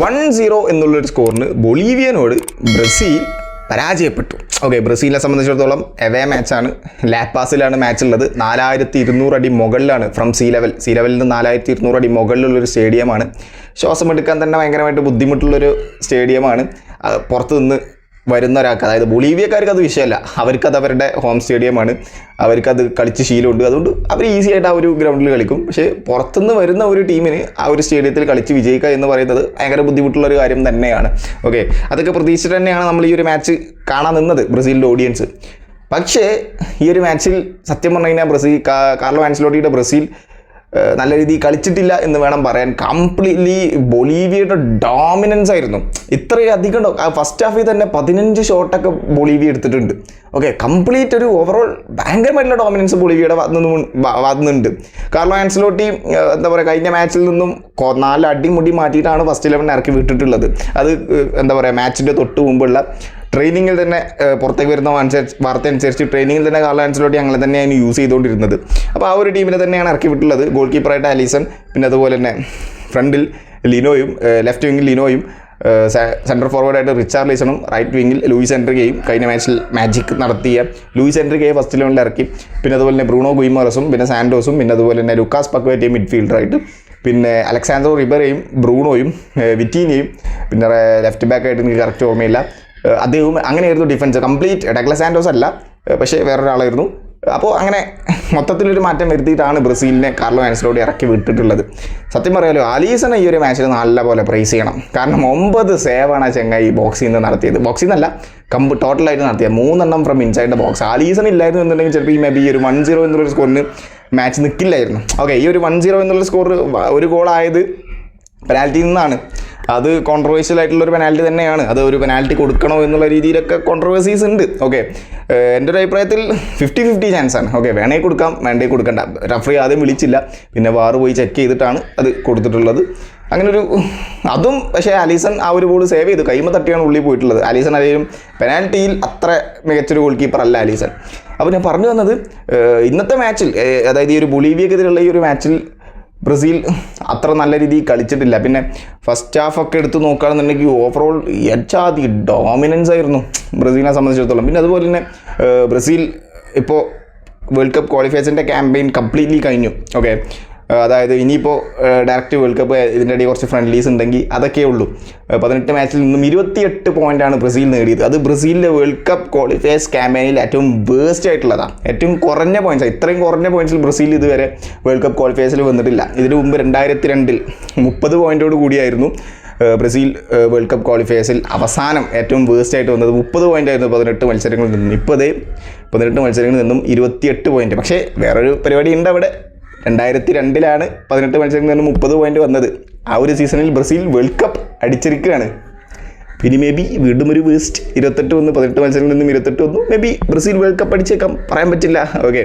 One zero എന്നുള്ളൊരു സ്കോറിന് ബൊളീവിയനോട് Brazil പരാജയപ്പെട്ടു. Okay ബ്രസീലിനെ സംബന്ധിച്ചിടത്തോളം എവേ മാച്ചാണ് ലാപ്പാസിലാണ് മാച്ച് ഉള്ളത്. നാലായിരത്തി ഇരുന്നൂറ് അടി മുകളിലാണ് ഫ്രം സീ ലെവൽ സീ ലെവലിൽ നിന്ന് നാലായിരത്തി ഇരുന്നൂറ് അടി മുകളിലുള്ളൊരു സ്റ്റേഡിയമാണ് ശ്വാസം എടുക്കാൻ തന്നെ ഭയങ്കരമായിട്ട് ബുദ്ധിമുട്ടുള്ളൊരു സ്റ്റേഡിയമാണ് പുറത്ത് നിന്ന് വരുന്ന ഒരാൾക്ക് അതായത് ബൊളീവിയക്കാർക്ക് അത് വിഷയമല്ല. അവർക്കത് അവരുടെ ഹോം സ്റ്റേഡിയമാണ് അവർക്കത് കളിച്ച് ശീലമുണ്ട്. അതുകൊണ്ട് അവർ ഈസി ആയിട്ട് ആ ഒരു ഗ്രൗണ്ടിൽ കളിക്കും. പക്ഷേ പുറത്തുനിന്ന് വരുന്ന ഒരു ടീമിന് ആ ഒരു സ്റ്റേഡിയത്തിൽ കളിച്ച് വിജയിക്കുക എന്ന് പറയുന്നത് ഭയങ്കര ബുദ്ധിമുട്ടുള്ള ഒരു കാര്യം തന്നെയാണ്. ഓക്കെ അതൊക്കെ പ്രതീക്ഷിച്ചിട്ട് തന്നെയാണ് നമ്മൾ ഈ ഒരു മാച്ച് കാണാൻ നിന്നത് ബ്രസീലിന്റെ ഓഡിയൻസ് പക്ഷേ ഈ ഒരു മാച്ചിൽ സത്യം പറഞ്ഞു കഴിഞ്ഞാൽ ബ്രസീൽ കാർലോ ആൻസലോട്ടിയുടെ ബ്രസീൽ നല്ല രീതിയിൽ കളിച്ചിട്ടില്ല എന്ന് വേണം പറയാൻ. കംപ്ലീറ്റ്ലി ബൊളീവിയയുടെ ഡോമിനൻസ് ആയിരുന്നു. ഇത്രയും അധികം ഫസ്റ്റ് ഹാഫിൽ തന്നെ പതിനഞ്ച് ഷോട്ടൊക്കെ ബൊളീവിയ എടുത്തിട്ടുണ്ട്. ഓക്കെ കംപ്ലീറ്റ് ഒരു ഓവറോൾ ഭയങ്കരമായിട്ടുള്ള ഡോമിനൻസ് ബൊളീവിയയുടെ വന്നുണ്ട് കാർലോ ആൻസലോട്ടി എന്താ പറയുക കഴിഞ്ഞ മാച്ചിൽ നിന്നും നാല് അടിമുടി മാറ്റിയിട്ടാണ് ഫസ്റ്റ് ഇലവൻ ഇറക്കി വിട്ടിട്ടുള്ളത്. അത് എന്താ പറയുക മാച്ചിന്റെ തൊട്ട് മുമ്പുള്ള ട്രെയിനിങ്ങിൽ തന്നെ പുറത്തേക്ക് വരുന്ന അനുസരിച്ച് വാർത്ത അനുസരിച്ച് ട്രെയിനിങ്ങിൽ തന്നെ കാർലോ ആൻസലോട്ടി അങ്ങനെ തന്നെയാണ് യൂസ് ചെയ്തുകൊണ്ടിരുന്നത്. അപ്പോൾ ആ ഒരു ടീമിനെ തന്നെയാണ് ഇറക്കി വിട്ടുള്ളത്. ഗോൾ കീപ്പറായിട്ട് അലീസൺ പിന്നെ അതുപോലെ തന്നെ ഫ്രണ്ടിൽ ലിനോയും ലെഫ്റ്റ് വിങ്ങിൽ ലിനോയും സെൻട്രൽ ഫോർവേഡായിട്ട് റിച്ചാർഡ് ലീസണും റൈറ്റ് വിങ്ങിൽ ലൂയിസ് എൻട്രികയും കഴിഞ്ഞ മാച്ചിൽ മാജിക് നടത്തിയ ലൂയിസ് എൻട്രികയെ ഫസ്റ്റ് ലെവലിൽ ഇറക്കി. പിന്നെ അതുപോലെ തന്നെ ബ്രൂണോ ഗുയിമോറസും പിന്നെ സാൻഡോസും പിന്നെ അതുപോലെ തന്നെ ലുക്കാസ് പക്വേറ്റയും മിഡ്ഫീൽഡറായിട്ട് പിന്നെ അലക്സാൻഡ്രോ റിബറേയും ബ്രൂണോയും വിറ്റീനിയും പിന്നെ ലെഫ്റ്റ് ബാക്കായിട്ട് എനിക്ക് കറക്റ്റ് ഓർമ്മയില്ല. അദ്ദേഹവും അങ്ങനെയായിരുന്നു ഡിഫൻസ് കംപ്ലീറ്റ് ഡഗ്ലസ് ആൻഡോസ് അല്ല പക്ഷേ വേറൊരാളായിരുന്നു. അപ്പോൾ അങ്ങനെ മൊത്തത്തിലൊരു മാറ്റം വരുത്തിയിട്ടാണ് ബ്രസീലിനെ കാർലോ ആൻസലോടി ഇറക്കി വിട്ടിട്ടുള്ളത്. സത്യം പറയാലോ അലീസനെ ഈ ഒരു മാച്ചിൽ നല്ല പോലെ പ്രൈസ് ചെയ്യണം. കാരണം ഒമ്പത് സേവാണ് ചെങ്ങായി ബോക്സിൽ നിന്ന് നടത്തിയത്. ബോക്സിൽ നിന്നല്ല കമ്പ് ടോട്ടലായിട്ട് നടത്തിയത്. മൂന്നെണ്ണം ഫ്രം ഇൻസൈഡ് ബോക്സ് ആലീസൺ ഇല്ലായിരുന്നു എന്നുണ്ടെങ്കിൽ ചിലപ്പോൾ ഈ മേ ബി ഒരു വൺ സീറോ എന്നുള്ളൊരു സ്കോറിന് മാച്ച് നിൽക്കില്ലായിരുന്നു ഓക്കെ ഈ ഒരു വൺ സീറോ എന്നുള്ള സ്കോർ ഒരു ഗോളായത് പെനാൽറ്റിയിൽ നിന്നാണ്. അത് കോൺട്രവേഴ്ഷ്യൽ ആയിട്ടുള്ള ഒരു പെനാൽറ്റി തന്നെയാണ്. അത് ഒരു പെനാൽറ്റി കൊടുക്കണോ എന്നുള്ള രീതിയിലൊക്കെ കോൺട്രവേഴ്സീസ് ഉണ്ട്. ഓക്കെ എന്റെ ഒരു അഭിപ്രായത്തിൽ ഫിഫ്റ്റി ഫിഫ്റ്റി ചാൻസ് ആണ്. ഓക്കെ വേണേ കൊടുക്കാം വേണ്ടേ കൊടുക്കണ്ട. റഫറി ആദ്യം വിളിച്ചില്ല. പിന്നെ വാറ് പോയി ചെക്ക് ചെയ്തിട്ടാണ് അത് കൊടുത്തിട്ടുള്ളത്. അങ്ങനെ ഒരു അതും പക്ഷേ അലീസൺ ആ ഒരു ബോൾ സേവ് ചെയ്തു. കൈമ തട്ടിയാണ് ഉള്ളിൽ പോയിട്ടുള്ളത്. അലീസൺ ആയാലും പെനാൽറ്റിയിൽ അത്ര മികച്ചൊരു ഗോൾ കീപ്പർ അല്ല അലീസൺ. അപ്പോൾ ഞാൻ പറഞ്ഞു വന്നത് ഇന്നത്തെ മാച്ചിൽ അതായത് ഈ ഒരു ബൊളീവിയക്കെതിരെയുള്ള ഈ ഒരു മാച്ചിൽ ബ്രസീൽ അത്ര നല്ല രീതിയിൽ കളിച്ചിട്ടില്ല. പിന്നെ ഫസ്റ്റ് ഹാഫ് ഒക്കെ എടുത്ത് നോക്കുകയാണെന്നുണ്ടെങ്കിൽ ഓവറോൾ എച്ചാതി ഡോമിനൻസ് ആയിരുന്നു ബ്രസീലിനെ സംബന്ധിച്ചിടത്തോളം. പിന്നെ അതുപോലെ തന്നെ ബ്രസീൽ ഇപ്പോൾ വേൾഡ് കപ്പ് ക്വാളിഫയേഴ്സിന്റെ ക്യാമ്പയിൻ കംപ്ലീറ്റ്ലി കഴിഞ്ഞു. ഓക്കെ അതായത് ഇനിയിപ്പോൾ ഡയറക്റ്റ് വേൾഡ് കപ്പ് ഇതിന്റെ ഇടയിൽ കുറച്ച് ഫ്രണ്ട്ലീസ് ഉണ്ടെങ്കിൽ അതൊക്കെ ഉള്ളൂ. പതിനെട്ട് മാച്ചിൽ നിന്നും ഇരുപത്തിയെട്ട് പോയിന്റാണ് ബ്രസീൽ നേടിയത്. അത് ബ്രസീലിന്റെ വേൾഡ് കപ്പ് ക്വാളിഫയേഴ്സ് ക്യാമ്പയിനിൽ ഏറ്റവും വേസ്റ്റ് ആയിട്ടുള്ളതാണ് ഏറ്റവും കുറഞ്ഞ പോയിന്റ്സ് ഇത്രയും കുറഞ്ഞ പോയിന്റ്സിൽ ബ്രസീൽ ഇതുവരെ വേൾഡ് കപ്പ് ക്വാളിഫയേഴ്സിൽ വന്നിട്ടില്ല. ഇതിനു മുമ്പ് രണ്ടായിരത്തി രണ്ടിൽ മുപ്പത് പോയിന്റോട് കൂടിയായിരുന്നു ബ്രസീൽ വേൾഡ് കപ്പ് ക്വാളിഫയേഴ്സിൽ അവസാനം ഏറ്റവും വേസ്റ്റ് ആയിട്ട് വന്നത് മുപ്പത് പോയിന്റ് ആയിരുന്നു പതിനെട്ട് മത്സരങ്ങളിൽ നിന്നും. ഇപ്പോൾ ദേ പതിനെട്ട് മത്സരങ്ങളിൽ നിന്നും ഇരുപത്തിയെട്ട് പോയിന്റ് പക്ഷേ വേറൊരു പരിപാടി ഉണ്ട് അവിടെ. രണ്ടായിരത്തി രണ്ടിലാണ് പതിനെട്ട് മത്സരങ്ങളിൽ നിന്ന് മുപ്പത് പോയിന്റ് വന്നത്. ആ ഒരു സീസണിൽ ബ്രസീൽ വേൾഡ് കപ്പ് അടിച്ചിരിക്കുകയാണ്. പിന്നെ മേ ബി വീണ്ടും ഒരു വേസ്റ്റ് ഇരുപത്തെട്ട് വന്നു പതിനെട്ട് മത്സരങ്ങളിൽ നിന്നും ഇരുപത്തെട്ട് വന്നു. May be Brazil world cup അടിച്ചേക്കാം. പറയാൻ പറ്റില്ല. ഓക്കെ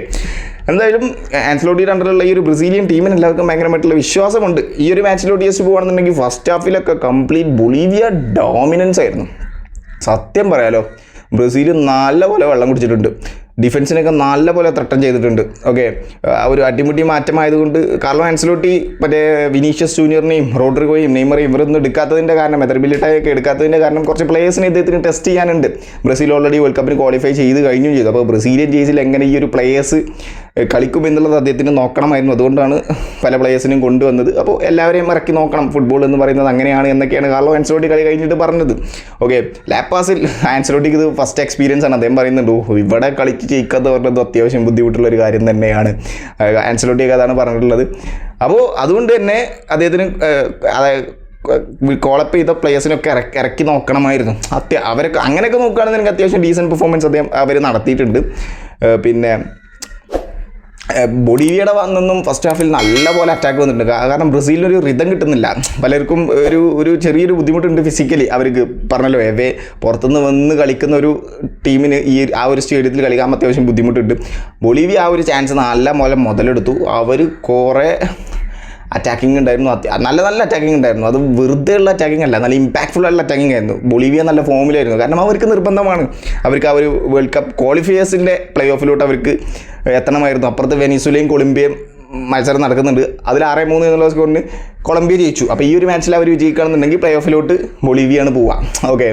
എന്തായാലും ആൻസലോട്ടിയുടെ അണ്ടറിലുള്ള ഈ ഒരു ബ്രസീലിയൻ ടീമിന് എല്ലാവർക്കും ഭയങ്കരമായിട്ടുള്ള വിശ്വാസമുണ്ട്. ഈ ഒരു മാച്ചിലോട്ട് ജസ്റ്റ് പോകുകയാണെന്നുണ്ടെങ്കിൽ ഫസ്റ്റ് ഹാഫിലൊക്കെ കംപ്ലീറ്റ് ബൊളീവിയ ഡോമിനൻസ് ആയിരുന്നു. സത്യം പറയാലോ ബ്രസീൽ നല്ലപോലെ വെള്ളം കുടിച്ചിട്ടുണ്ട്. ഡിഫൻസിനൊക്കെ നല്ല പോലെ ത്രട്ടം ചെയ്തിട്ടുണ്ട് ഓക്കെ ഒരു അടിമുടി മാറ്റമായതുകൊണ്ട് കാർലോ ആൻസലോട്ടി മറ്റേ വിനീഷ്യസ് ജൂനിയറിനെയും റോഡ്രിഗോയും നെയ്മറേയും ഇവരൊന്നും എടുക്കാത്തതിന്റെ കാരണം മെത്തർബിലിറ്റായൊക്കെ എടുക്കാത്തതിന്റെ കാരണം കുറച്ച് പ്ലേയേഴ്സിനെ ഇദ്ദേഹത്തിന് ടെസ്റ്റ് ചെയ്യാനുണ്ട്. ബ്രസീൽ ഓൾറെഡി വേൾഡ് കപ്പിന് ക്വാളിഫൈ ചെയ്ത് കഴിഞ്ഞു ചെയ്തു. അപ്പോൾ ബ്രസീലിയൻ ജേസിൽ എങ്ങനെ ഈ ഒരു പ്ലേയേഴ്സ് കളിക്കും എന്നുള്ളത് അദ്ദേഹത്തിന് നോക്കണമായിരുന്നു. അതുകൊണ്ടാണ് പല പ്ലേയേഴ്സിനും കൊണ്ടുവന്നത്. അപ്പോൾ എല്ലാവരെയും ഇറക്കി നോക്കണം. ഫുട്ബോൾ എന്ന് പറയുന്നത് അങ്ങനെയാണ് എന്നൊക്കെയാണ് കാർലോ ആൻസലോട്ടി കളി കഴിഞ്ഞിട്ട് പറഞ്ഞത്. ഓക്കെ ലാപ്പാസിൽ ആൻസലോട്ടിക്ക് ഇത് ഫസ്റ്റ് എക്സ്പീരിയൻസ് ആണ്. അദ്ദേഹം പറയുന്നുണ്ട് "ഓ, ഇവിടെ കളിച്ച് ജയിക്കാത്ത പറഞ്ഞത് അത്യാവശ്യം ബുദ്ധിമുട്ടുള്ള ഒരു കാര്യം തന്നെയാണ്. ആൻസലോട്ടിയൊക്കെ അതാണ് പറഞ്ഞിട്ടുള്ളത്. അപ്പോൾ അതുകൊണ്ട് തന്നെ അദ്ദേഹത്തിന് അതായത് കോളപ്പ് ചെയ്ത പ്ലേയേഴ്സിനൊക്കെ ഇറക്കി ഇറക്കി നോക്കണമായിരുന്നു. അത്യ അവരൊക്കെ അങ്ങനെയൊക്കെ നോക്കുകയാണെന്നുണ്ടെങ്കിൽ അത്യാവശ്യം ഡീസന്റ് പെർഫോമൻസ് അദ്ദേഹം അവർ നടത്തിയിട്ടുണ്ട്. പിന്നെ ബൊളീവിയയുടെ വന്നൊന്നും ഫസ്റ്റ് ഹാഫിൽ നല്ല പോലെ അറ്റാക്ക് വന്നിട്ടുണ്ട്. കാരണം ബ്രസീലിനൊരു റിതം കിട്ടുന്നില്ല. പലർക്കും ഒരു ഒരു ചെറിയൊരു ബുദ്ധിമുട്ടുണ്ട് ഫിസിക്കലി അവർക്ക് പറഞ്ഞല്ലോ എവേ പുറത്തുനിന്ന് വന്ന് കളിക്കുന്ന ഒരു ടീമിന് ഈ ആ ഒരു സ്റ്റേഡിയത്തിൽ കളിക്കാൻ അത്യാവശ്യം ബുദ്ധിമുട്ടുണ്ട്. ബൊളീവിയ ആ ഒരു ചാൻസ് നല്ല പോലെ മുതലെടുത്തു. അവർ കുറേ അറ്റാക്കിംഗ് ഉണ്ടായിരുന്നു. നല്ല നല്ല അറ്റാക്കിംഗ് ഉണ്ടായിരുന്നു. അത് വെറുതെ ഉള്ള അറ്റാക്കിംഗ് അല്ല. നല്ല ഇമ്പാക്ട്ഫുൾ ആയിട്ടുള്ള അറ്റാക്കിംഗ് ആയിരുന്നു. ബൊളീവിയ നല്ല ഫോമിലായിരുന്നു കാരണം അവർക്ക് നിർബന്ധമാണ്. അവർക്ക് ആ ഒരു വേൾഡ് കപ്പ് ക്വാളിഫയേഴ്സിന്റെ പ്ലേ ഓഫിലോട്ട് അവർക്ക് എത്തണമായിരുന്നു. അപ്പുറത്ത് വെനീസുലയും കൊളംബിയയും മത്സരം നടക്കുന്നുണ്ട്. അതിൽ ആറ് മൂന്ന് എന്നുള്ള സ്കോറിന് കൊളംബിയ ജയിച്ചു. അപ്പോൾ ഈ ഒരു മാച്ചിൽ അവർ വിജയിക്കുകയാണെന്നുണ്ടെങ്കിൽ പ്ലേ ഓഫിലോട്ട് ബൊളീവിയാണ് പോവുക. ഓക്കെ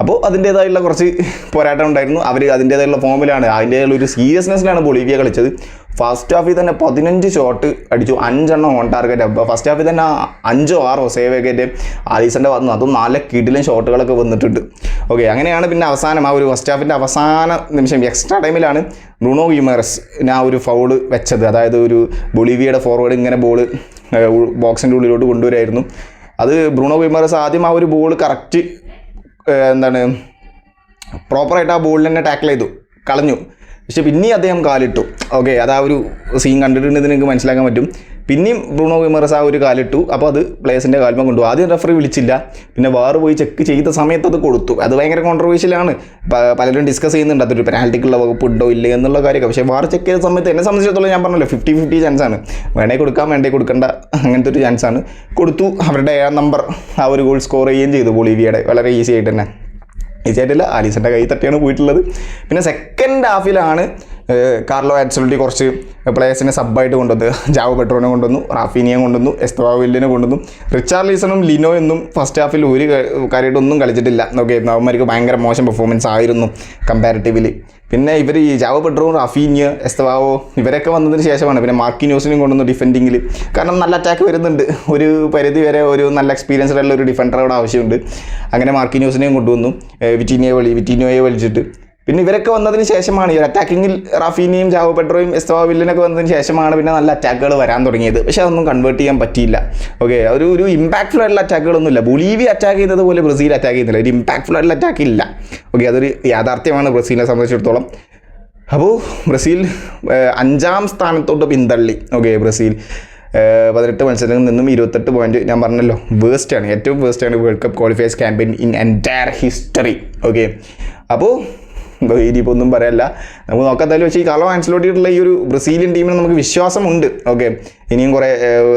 അപ്പോൾ അതിന്റേതായുള്ള കുറച്ച് പോരാട്ടം ഉണ്ടായിരുന്നു. അവർ അതിന്റേതായുള്ള ഫോമിലാണ് അതിന്റേതായുള്ള ഒരു സീരിയസ്നെസ്സിലാണ് ബൊളീവിയ കളിച്ചത്. ഫസ്റ്റ് ഹാഫിൽ തന്നെ പതിനഞ്ച് ഷോട്ട് അടിച്ചു. അഞ്ചെണ്ണം ഓൺ ടാർഗറ്റ് അപ്പോൾ ഫസ്റ്റ് ഹാഫിൽ തന്നെ അഞ്ചോ ആറോ സേവ് ഒക്കെ ആലീസന്റെ വന്നു അതും നല്ല കിടിലും ഷോട്ടുകളൊക്കെ വന്നിട്ടുണ്ട്. ഓക്കെ അങ്ങനെയാണ് പിന്നെ അവസാനം ആ ഒരു ഫസ്റ്റ് ഹാഫിന്റെ അവസാന നിമിഷം എക്സ്ട്രാ ടൈമിലാണ് ബ്രൂണോ ഗിമറസ് ആ ഒരു ഫൗൾ വെച്ചത്. അതായത് ഒരു ബൊളീവിയയുടെ ഫോർവേഡ് ഇങ്ങനെ ബോൾ ബോക്സിന്റെ ഉള്ളിലോട്ട് കൊണ്ടുവരായിരുന്നു. അത് ബ്രൂണോ ഗിമറസ് ആദ്യം ആ ഒരു ബോൾ കറക്റ്റ് എന്താണ് പ്രോപ്പറായിട്ട് ആ ബോളിനെ ടാക്കിൾ ചെയ്തു. കളഞ്ഞു. പക്ഷെ പിന്നെയും അദ്ദേഹം കാലിട്ടു. ഓക്കെ അത് ആ ഒരു സീൻ കണ്ടിട്ടുണ്ടെങ്കിൽ നിങ്ങൾക്ക് മനസ്സിലാക്കാൻ പറ്റും. പിന്നെയും ബ്രൂണോ വിമറസ് ആ ഒരു കാലിട്ടു. അപ്പോൾ അത് പ്ലേയേഴ്സിന്റെ കാൽമ കൊണ്ടു ആദ്യം റെഫറി വിളിച്ചില്ല. പിന്നെ വാർ പോയി ചെക്ക് ചെയ്ത സമയത്ത് അത് കൊടുത്തു. അത് ഭയങ്കര കോൺട്രവേഴ്ഷ്യലാണ് പലരും ഡിസ്കസ് ചെയ്യുന്നുണ്ട്. അതൊരു പെനാൽറ്റിക്കുള്ള വകുപ്പ് ഉണ്ടോ ഇല്ലേ എന്നുള്ള കാര്യമൊക്കെ. പക്ഷേ വാർ ചെക്ക് ചെയ്ത സമയത്ത് എന്നെ സംബന്ധിച്ചിടത്തോളം ഞാൻ പറഞ്ഞല്ലോ ഫിഫ്റ്റി ഫിഫ്റ്റി ചാൻസ് ആണ്. വേണേ കൊടുക്കാം വേണ്ടേ കൊടുക്കേണ്ട. അങ്ങനത്തെ ഒരു ചാൻസ് ആണ്. കൊടുത്തു. അവരുടെ ഏഴാം നമ്പർ ആ ഒരു ഗോൾ സ്കോർ ചെയ്യുകയും ചെയ്തു ബൊളീവിയയുടെ. വളരെ ഈസി ആയിട്ട് തന്നെ. ഈസി ആയിട്ടില്ല ആലീസിന്റെ കൈ തട്ടിയാണ് പോയിട്ടുള്ളത്. പിന്നെ സെക്കൻഡ് ഹാഫിലാണ് കാർലോ ആൻസലോട്ടി കുറച്ച് പ്ലേയേഴ്സിനെ സബ്ബായിട്ട് കൊണ്ടുവന്നത്. ജാവോ പെട്രോനെ കൊണ്ടുവന്നു റാഫീനിയെ കൊണ്ടുവന്നു എസ്തവാവില്ലിനെ കൊണ്ടുവന്നു. റിച്ചാർഡ് ലീസണും ലിനോ എന്നും ഫസ്റ്റ് ഹാഫിൽ ഒരു കാര്യമായിട്ടൊന്നും കളിച്ചിട്ടില്ല. നോക്കിയായിരുന്നു അവന്മാർക്ക് ഭയങ്കര മോശം പെർഫോമൻസ് ആയിരുന്നു കമ്പാരിറ്റീവ്ലി പിന്നെ ഇവർ ഈ ജാവോ പെട്രോ റാഫീനിയ എസ്തവാവോ ഇവരൊക്കെ വന്നതിന് ശേഷമാണ് പിന്നെ മാർക്കി ന്യൂസിനും കൊണ്ടുവന്നു ഡിഫെൻഡിങ്ങിൽ കാരണം നല്ല അറ്റാക്ക് വരുന്നുണ്ട്. ഒരു പരിധി വരെ ഒരു നല്ല എക്സ്പീരിയൻസ്ഡ് ഉള്ള ഒരു ഡിഫൻഡർ അവിടെ ആവശ്യമുണ്ട്. അങ്ങനെ മാർക്കി ന്യൂസിനെയും കൊണ്ടുവന്നു. വിറ്റീനിയെ വലി വിറ്റീനിയോയെ വലിച്ചിട്ട്. പിന്നെ ഇവരൊക്കെ വന്നതിന് ശേഷമാണ് ഈ അറ്റാക്കിങ്ങിൽ റാഫീനിയും ജാവോ പെട്രോയും എസ്തവാ വില്ലനൊക്കെ വന്നതിന് ശേഷമാണ് പിന്നെ നല്ല അറ്റാക്കുകൾ വരാൻ തുടങ്ങിയത്. പക്ഷെ അതൊന്നും കൺവേർട്ട് ചെയ്യാൻ പറ്റിയില്ല. ഓക്കെ ഒരു ഒരു ഇമ്പാക്ട്ഫുൾ ആയിട്ടുള്ള അറ്റാക്കുകളൊന്നും ഇല്ല അറ്റാക്ക് ചെയ്തത് പോലെ ബ്രസീൽ അറ്റാക്ക് ചെയ്യുന്നില്ല. ഒരു ഇമ്പാക്ട്ഫുൾ ആയിട്ടുള്ള അറ്റാക്ക് ഇല്ല. ഓക്കെ അതൊരു യാഥാർത്ഥ്യമാണ് ബ്രസീലിനെ സംബന്ധിച്ചിടത്തോളം. അപ്പോൾ ബ്രസീൽ അഞ്ചാം സ്ഥാനത്തോട്ട് പിന്തള്ളി. ഓക്കെ ബ്രസീൽ പതിനെട്ട് മത്സരങ്ങളിൽ നിന്നും ഇരുപത്തെട്ട് പോയിന്റ് ഞാൻ പറഞ്ഞല്ലോ വേസ്റ്റ് ആണ്. ഏറ്റവും വേസ്റ്റ് ആണ് world cup qualifiers campaign in entire history okay അപ്പോൾ ഇനിയിപ്പോൾ ഒന്നും പറയല്ല. നമുക്ക് നോക്കാം എന്തായാലും പക്ഷേ ഈ കാലോ ആൻസലോട്ടിയിട്ടുള്ള ഈ ഒരു ബ്രസീലിയൻ ടീമിന് നമുക്ക് വിശ്വാസമുണ്ട്. ഓക്കെ ഇനിയും കുറേ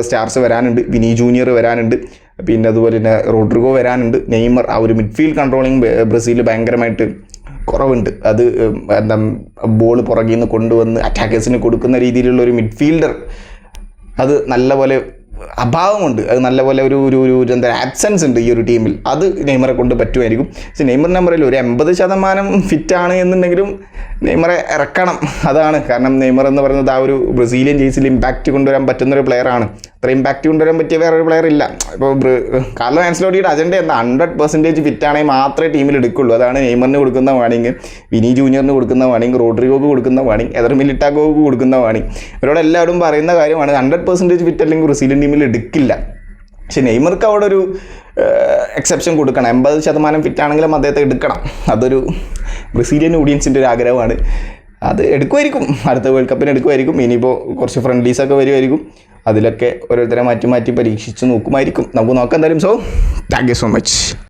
സ്റ്റാർസ് വരാനുണ്ട്. വിനി ജൂനിയർ വരാനുണ്ട്. പിന്നെ അതുപോലെ തന്നെ റോഡ്രിഗോ വരാനുണ്ട്. നെയ്മർ ആ ഒരു മിഡ്ഫീൽഡ് കൺട്രോളിങ് ബ്രസീൽ ഭയങ്കരമായിട്ട് കുറവുണ്ട്. അത് എന്താ ബോൾ പുറകിൽ നിന്ന് കൊണ്ടുവന്ന് അറ്റാക്കേഴ്സിന് കൊടുക്കുന്ന രീതിയിലുള്ള ഒരു മിഡ്ഫീൽഡർ അത് നല്ലപോലെ അഭാവമുണ്ട് അത് നല്ലപോലെ ഒരു ഒരു ഒരു എന്താ ആബ്സെൻസ് ഉണ്ട് ഈ ഒരു ടീമിൽ അത് നെയ്മറെ കൊണ്ട് പറ്റുമായിരിക്കും. പക്ഷെ നെയ്മർ നമ്പറിൽ ഒരു എൺപത് ശതമാനം ഫിറ്റാണ് എന്നുണ്ടെങ്കിലും നെയ്മറെ ഇറക്കണം. അതാണ്. കാരണം നെയ്മർ എന്ന് പറയുന്നത് ആ ഒരു ബ്രസീലിയൻ ജേഴ്സിൽ ഇമ്പാക്റ്റ് കൊണ്ടുവരാൻ പറ്റുന്നൊരു പ്ലെയറാണ് അത്ര ഇമ്പാക്റ്റ് കൊണ്ടുവരാൻ പറ്റിയ വേറൊരു പ്ലെയർ ഇല്ല. ഇപ്പോൾ കാർലോ ആൻസലോട്ടിയുടെ അജണ്ട എന്താ? ഹൺഡ്രഡ് പെർസെന്റേജ് ഫിറ്റാണെങ്കിൽ മാത്രമേ ടീമിൽ എടുക്കുള്ളൂ. അതാണ് നെയ്മറിന് കൊടുക്കുന്ന വാണിങ് വിനി ജൂനിയറിന് കൊടുക്കുന്ന വാണിങ് റോഡ്രിഗോക്ക് കൊടുക്കുന്ന വാണിങ് എതർ മിലിറ്റാഗോക്ക് കൊടുക്കുന്ന വാണിങ് ഇവരോട് എല്ലാവരും പറയുന്ന കാര്യമാണ് ഹൺഡ്രഡ് പെർസെന്റേജ് ഫിറ്റ് അല്ലെങ്കിൽ ബ്രസീലിയൻ ടീമിൽ എടുക്കില്ല. പക്ഷെ നെയ്മർക്ക് അവിടെ ഒരു എക്സെപ്ഷൻ കൊടുക്കണം. എൺപത് ശതമാനം ഫിറ്റ് ആണെങ്കിലും അദ്ദേഹത്തെ എടുക്കണം. അതൊരു ബ്രസീലിയൻ ഓഡിയൻസിന്റെ ഒരു ആഗ്രഹമാണ്. അത് എടുക്കുമായിരിക്കും. അടുത്ത വേൾഡ് കപ്പിന് എടുക്കുമായിരിക്കും. ഇനിയിപ്പോൾ കുറച്ച് ഫ്രണ്ട്ലീസൊക്കെ വരുമായിരിക്കും. അതിലൊക്കെ ഓരോരുത്തരെ മാറ്റി മാറ്റി പരീക്ഷിച്ച് നോക്കുമായിരിക്കും. നമുക്ക് നോക്കാം എന്തായാലും. So thank you so much